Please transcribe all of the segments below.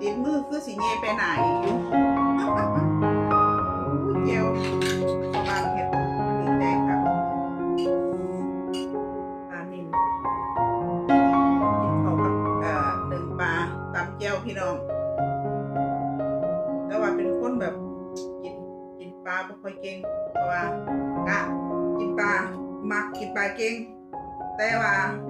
ติดมือคือสิเงยไปไหนอยู่เจียวประมาณเห็ดถึงแดงครับปลานิ่มกินเขากับเอ่อหนึ่งปลาตำเจียวพี่น้อง แต่ว่าเป็นคนแบบกินกินปลาไม่ค่อยเก่งเพราะว่ากะกินปลามักกินปลาเก่ง Tewang?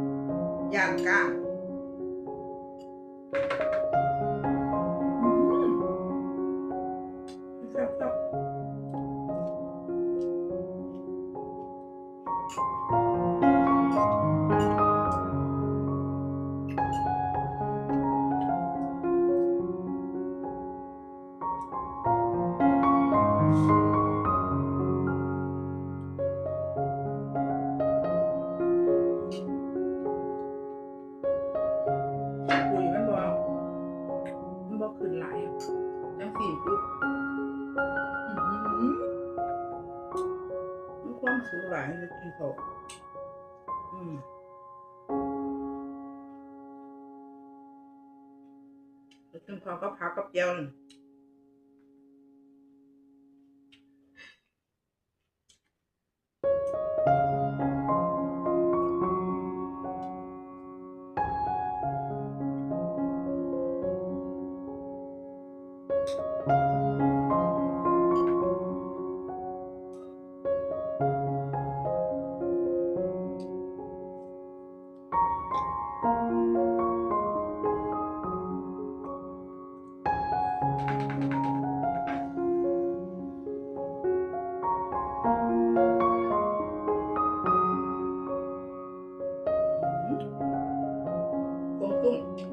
sửa lại cho chị thuộc ừ. chúng con có phao cấp dâu này thank you トントン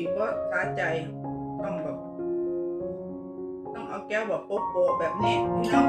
อีกก็ช้าใจต้องแบบ ต้องเอาแก้วแบบโป๊ะๆแบบนี้นี่เนาะ